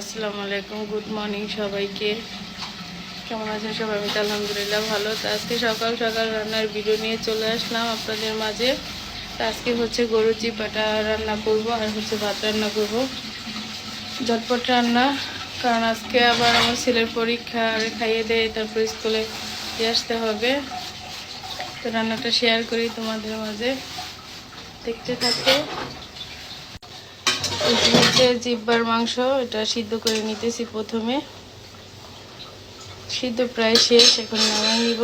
আসসালামু আলাইকুম good morning সবাইকে। কেমন আছেন সবাই? আমি আলহামদুলিল্লাহ ভালো। তো আজকে সকাল সকাল রান্নার ভিডিও নিয়ে চলে আসলাম আপনাদের মাঝে। তো আজকে হচ্ছে গরু চিপাটা রান্না করব আর হচ্ছে ভাত রান্না করব। ঝটপট রান্না, কারণ আজকে আবার আমার ছেলের পরীক্ষা আর খাইয়ে দেয় তারপর স্কুলে দিয়ে আসতে হবে। তো রান্নাটা শেয়ার করি তোমাদের মাঝে। দেখতে থাকো। হচ্ছে জিব্বার মাংস, এটা সিদ্ধ করে নিতেছি প্রথমে। সিদ্ধ প্রায় শেষ, এখন নামাই নিব।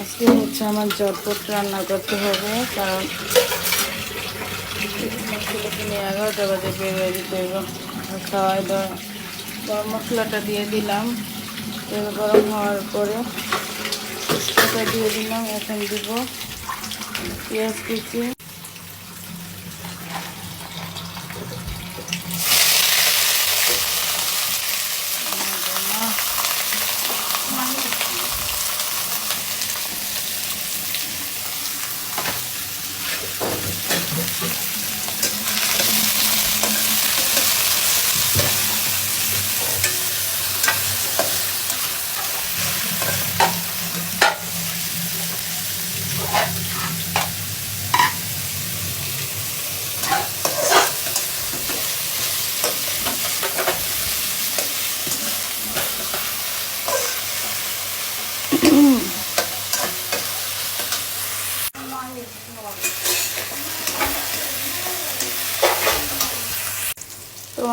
আজকে হচ্ছে আমার জটপট রান্না করতে হবে, কারণ এগারোটা বাজে, বের হয়ে দিতে আর খাওয়াই দাওয়া গরম মশলাটা দিয়ে দিলাম। তেল গরম হওয়ার পরে তেজপাতা দিয়ে দিলাম এখন দিব পেঁয়াজ কুচি।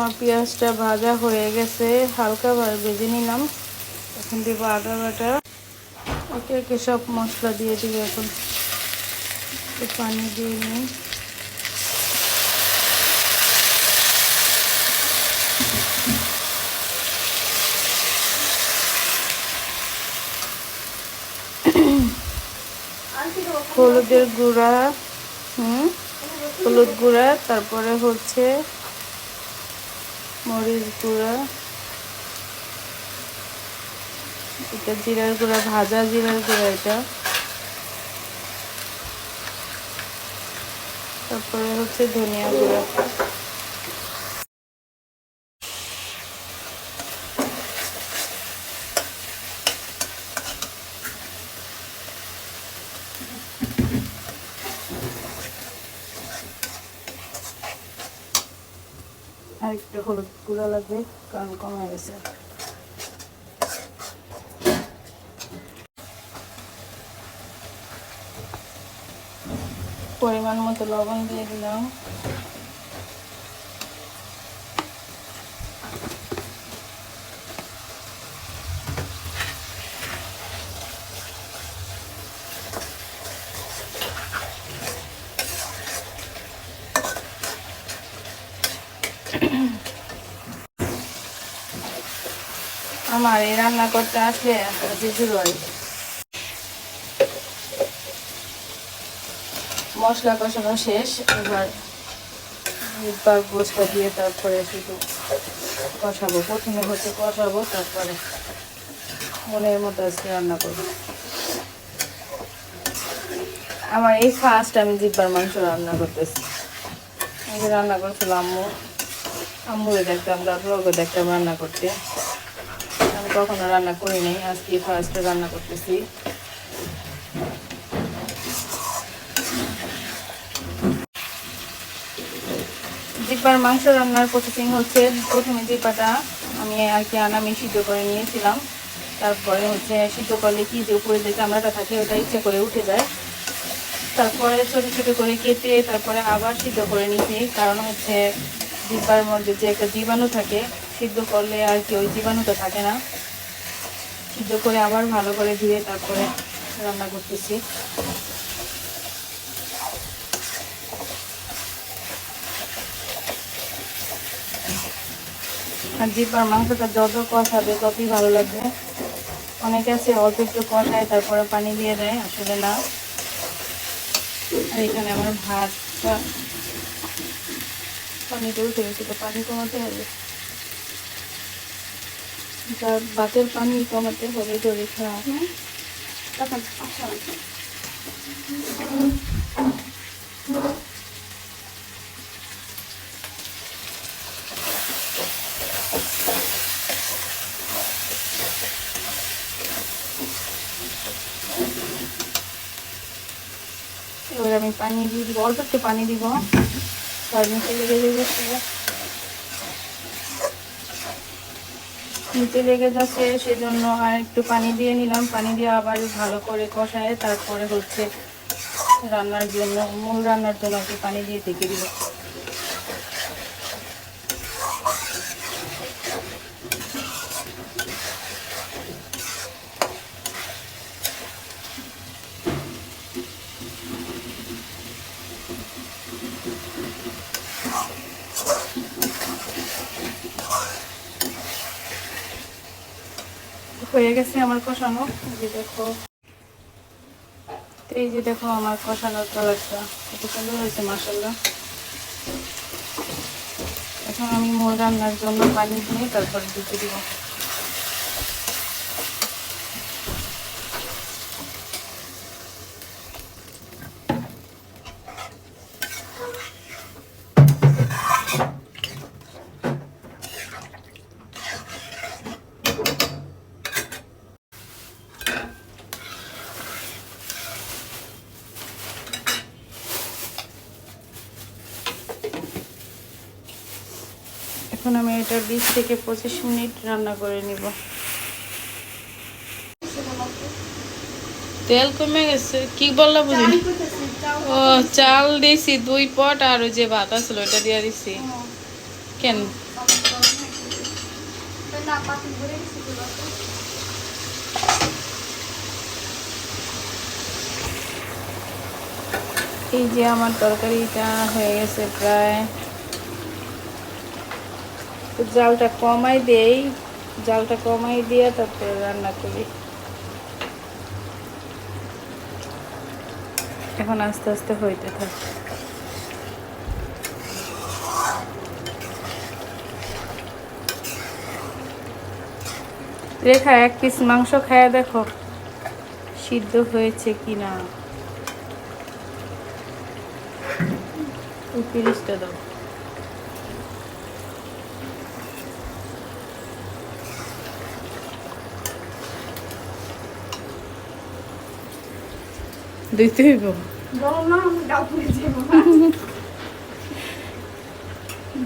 তোমার পেঁয়াজটা ভাজা হয়ে গেছে, হালকা ভেজে নিলাম। এখন দিব আদা বাটা। ওকে ওকে সব মশলা দিয়ে দিব এখন। পানি দিয়ে নিই। হলুদের গুঁড়া, হুম, হলুদ গুঁড়া, তারপরে হচ্ছে মরিচ গুঁড়া এটা জিরার গুঁড়া ভাজা জিরার গুঁড়া এটা। তারপরে হচ্ছে ধনিয়া গুঁড়া। আর একটু হলুদ গুঁড়া লাগবে কারণ কমে গেছে। পরিমাণ মতো লবণ দিয়ে দিলাম। আমার এই রান্না করতে আসলে শিশুর হয়। মশলা কষানো শেষ, এবার এবার গোসটা দিয়ে তারপরে শুধু কষাবো। প্রথমে হচ্ছে কষাবো, তারপরে মনের মতো আজকে রান্না করব। আমার এই ফার্স্ট আমি জিব্বার মাংস রান্না করতেছি। রান্না করছিলাম আম্মু, আম্মুরে দেখতাম তারপর দেখতাম রান্না করতে। কখনো রান্না করি নাই, আজকে ফার্স্ট রান্না করতেছি। জিব্বার মাংস রান্নার প্রসেসিং হচ্ছে, প্রথমে জিব্বাটা আমি আর কি আনা আমি সিদ্ধ করে নিয়েছিলাম। তারপরে হচ্ছে সিদ্ধ করলে কি যে উপরে যে চামড়াটা থাকে, ওটা ইচ্ছে করে উঠে যায়। তারপরে ছোটো ছোটো করে কেটে তারপরে আবার সিদ্ধ করে নিয়েছি কারণ হচ্ছে জিব্বার মধ্যে যে একটা জীবাণু থাকে, সিদ্ধ করলে আর কি ওই জীবাণুটা থাকে না। সিদ্ধ করে আবার ভালো করে ধুয়ে তারপরে রান্না করতেছি। আর জিব্বার মাংসটা যত কষাবে ততই ভালো লাগবে। অনেকে আছে, অল্প একটু কষায় তারপরে পানি দিয়ে দেয়, আসলে না। আর এখানে আমার ভাতটা। পানিতে উঠে গেছে, তো পানি কমাতে হবে। ভাতের পানি কমাতে হবে তখন আচ্ছা এবার আমি পানি দিয়ে দিব, অল্প একটু পানি দিব। তার নিচে লেগে যাচ্ছে নিচে লেগে যাচ্ছে, সেজন্য আর একটু পানি দিয়ে নিলাম। পানি দিয়ে আবার ভালো করে কষায় তারপরে হচ্ছে রান্নার জন্য, মূল রান্নার জন্য একটু পানি দিয়ে ঢেকে দিব হয়ে গেছে আমার কষানো। যে দেখো। এই যে দেখো আমার কষানোর কালারটা। কত সুন্দর হয়েছে মাসাল্লাহ এখন আমি মূল রান্নার জন্য পানি দিয়ে তারপরে দিতে দিব এখন আমি এটা বিশ থেকে পঁচিশ মিনিট রান্না করে নিব। তেল কমে গেছে কি বললা বুঝি? ও চাল দিছি দুই পট আর ওই যে ভাত আসলো ওটা দিয়ে দিছি। কেন। এই যে আমার তরকারিটা হয়ে গেছে প্রায় তো জালটা কমাই দেই, জালটা কমাই দিয়ে তারপরে রান্না করি। এখন আস্তে আস্তে হইতে থাকে। রেখা, এক পিস মাংস খায়া দেখো, সিদ্ধ হয়েছে কি না পিরিচটা দাও। দিতে হইব।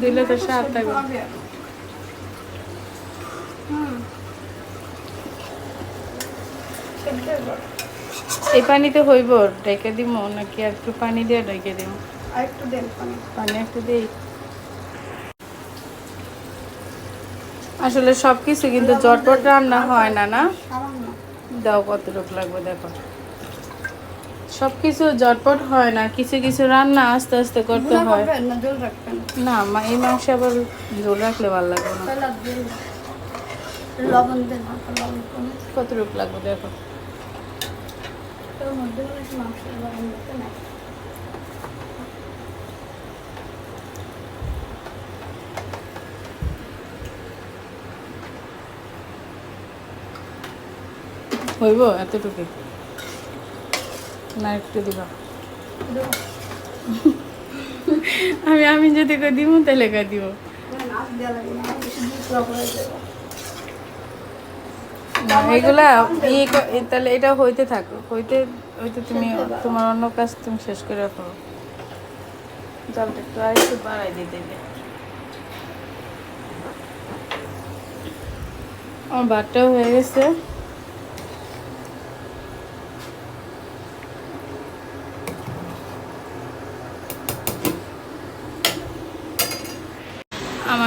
দিলে তো থাকবে। এই পানিতে হইব ডেকে দিব নাকি আর একটু পানি দিয়ে ডেকে দিব পানি একটু দিই। আসলে সব কিছু কিন্তু জটপট রান্না হয় না না? দাও কত কতটুকু লাগবে দেখো। সব কিছু জটপট হয় না কিছু কিছু রান্না আস্তে আস্তে করতে হয়। না জল মা এই মাংস আবার ঝোল রাখলে ভালো লাগবে না। লবণ কমে। কতটুকু লাগবে দেখো। হইব এতটুকু না একটু দিবা। আমি আমি যদি কই দিব তাহলে কই দিব না এগুলা তাহলে এটা হইতে থাকো। হইতে হইতে তুমি তোমার অন্য কাজ তুমি শেষ করে রাখো। জলটা একটু আর একটু বাড়াই দিয়ে দেবে আমার ভাতটাও হয়ে গেছে।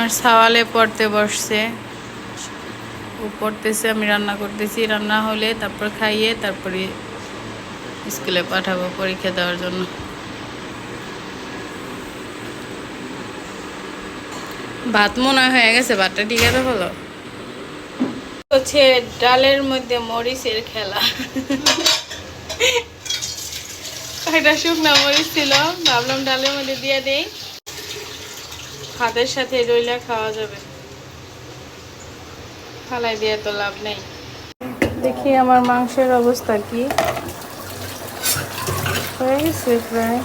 আমার সাওয়ালে পড়তে বসছে। ও পড়তেছে, আমি রান্না করতেছি। রান্না হলে তারপর খাইয়ে তারপরে স্কুলে পাঠাবো পরীক্ষা দেওয়ার জন্য। ভাত মনে হয়ে গেছে, ভাতটা ঠিক আছে বলো? হচ্ছে ডালের মধ্যে মরিচের খেলা। কয়টা শুকনা মরিচ ছিল, ভাবলাম ডালের মধ্যে দিয়ে দেই। ভাতের সাথে রইলা খাওয়া যাবে। ফালাই দিয়ে তো লাভ নেই। দেখি আমার মাংসের অবস্থা কি। হয়ে গেছে প্রায়।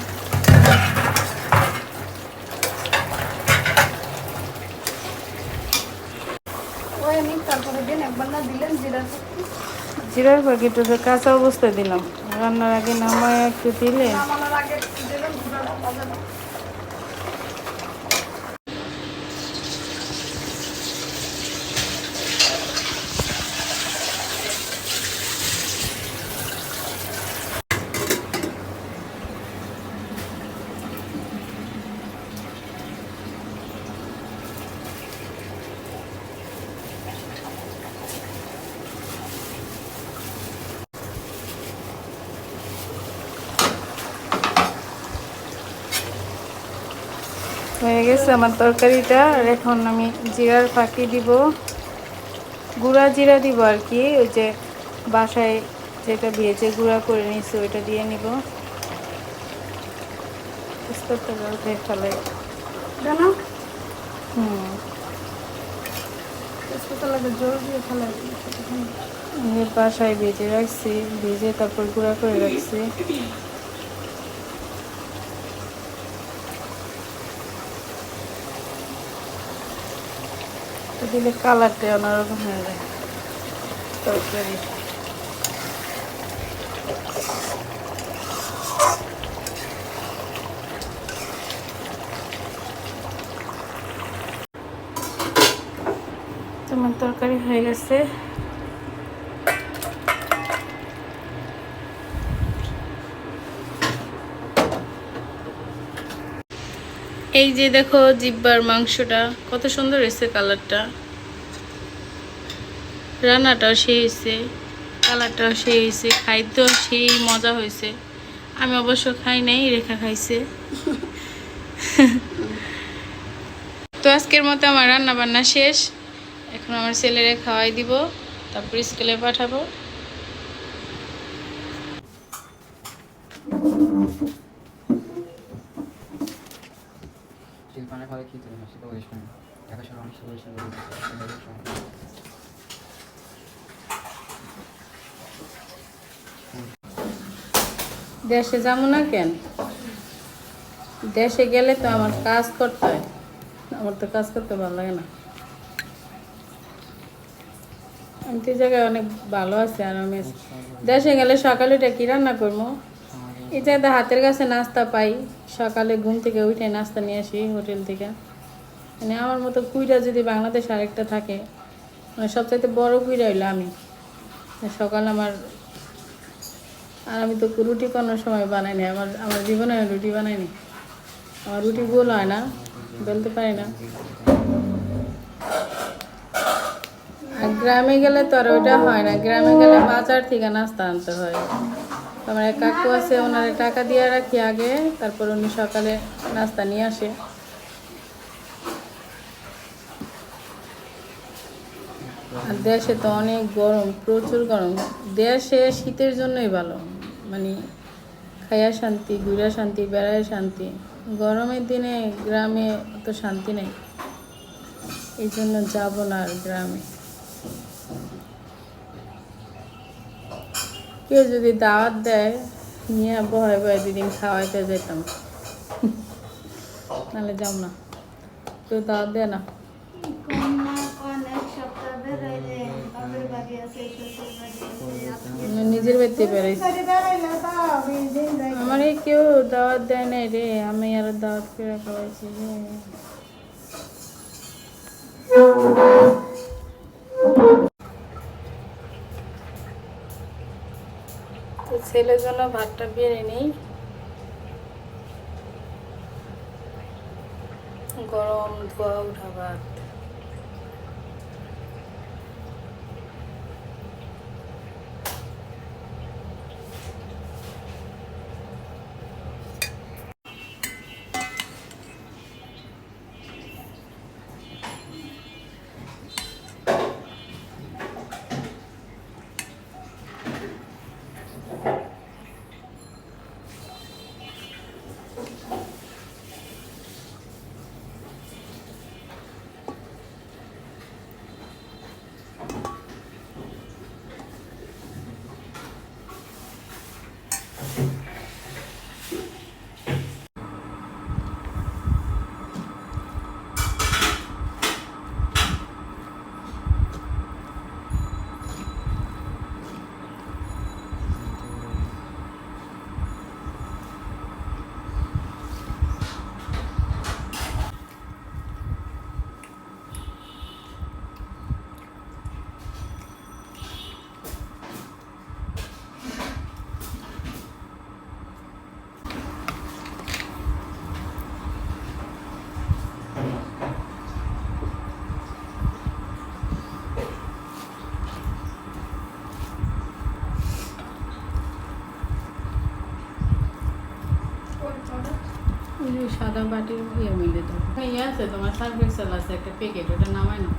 ওই আমি তারপরে দিন একবার না দিলেন জিরা জিরার ওটা কাঁচা অবস্থায় দিলাম। রান্নার আগে নামায় একটু দিলে। হয়ে গেছে আমার তরকারিটা। আর এখন আমি জিরার ফাঁকি দিব। গুঁড়া জিরা দিব আর কি ওই যে বাসায় যেটা ভেজে গুঁড়া করে নিছি ওইটা দিয়ে নিব। হুম। ফেলাই বাসায় ভেজে রাখছি ভেজে তারপর গুঁড়া করে রাখছি। দিলে কালারটা অন্যরকম হয়ে যায়। তরকারি। তোমার তরকারি হয়ে গেছে। এই যে দেখো জিব্বার মাংসটা, কত সুন্দর এসেছে কালারটা। রান্নাটাও সেই হয়েছে কালারটাও সেই হয়েছে খাইতেও সেই মজা হয়েছে আমি অবশ্য খাই নাই, রেখা খাইছে। তো আজকের মতো আমার রান্না বান্না শেষ। এখন আমার ছেলেরে খাওয়াই দিব, তারপর স্কুলে পাঠাবো। কি তুমি শহর অনেক দেশে যাব না কেন? দেশে গেলে তো আমার কাজ করতে হয়। আমার তো কাজ করতে ভালো লাগে না। আমি তো জায়গায় অনেক ভালো আছে আর আমি দেশে গেলে সকালে উঠে কি রান্না করব? এই জায়গায় হাতের কাছে নাস্তা পাই, সকালে ঘুম থেকে উঠে নাস্তা নিয়ে আসি হোটেল থেকে। মানে আমার মতো কুইরা যদি বাংলাদেশ আরেকটা থাকে মানে সবচাইতে বড় কুইরা হইল আমি। সকাল আমার আর আমি তো রুটি কোনো সময় বানাইনি আমার আমার জীবনে আমি রুটি বানাইনি আমার রুটি গোল হয় না, বলতে পারি না। আর গ্রামে গেলে তো আর ওইটা হয় না। গ্রামে গেলে বাজার থেকে নাস্তা আনতে হয়। আমার এক কাকু আছে, ওনারে টাকা দিয়ে রাখি আগে, তারপর উনি সকালে নাস্তা নিয়ে আসে। আর দেশে তো অনেক গরম, প্রচুর গরম। দেশে শীতের জন্যই ভালো। মানে খাইয়া শান্তি ঘুরা শান্তি, বেড়ায় শান্তি। গরমের দিনে গ্রামে তো শান্তি নেই। এই জন্য যাব না আর গ্রামে। কেউ যদি দাওয়াত দেয়, নিয়ে বয় বয় দুদিন খাওয়াইতে যেতাম নাহলে যাও না। কেউ দাওয়াত দেয় না। নিজের বাড়িতে বেড়াইছি। আমার এই কেউ দাওয়াত দেয় নাই রে, আমি আর দাওয়াত করে খাওয়াইছি রে। ছেলের জন্য ভাতটা বেড়ে নেই। গরম ধোয়া উঠা ভাত। সাদা বাটির ইয়ে মিলে তো। ইয়ে আছে, তোমার সার্ভিস এক্সেল আছে একটা প্যাকেট ওটা নামায় না?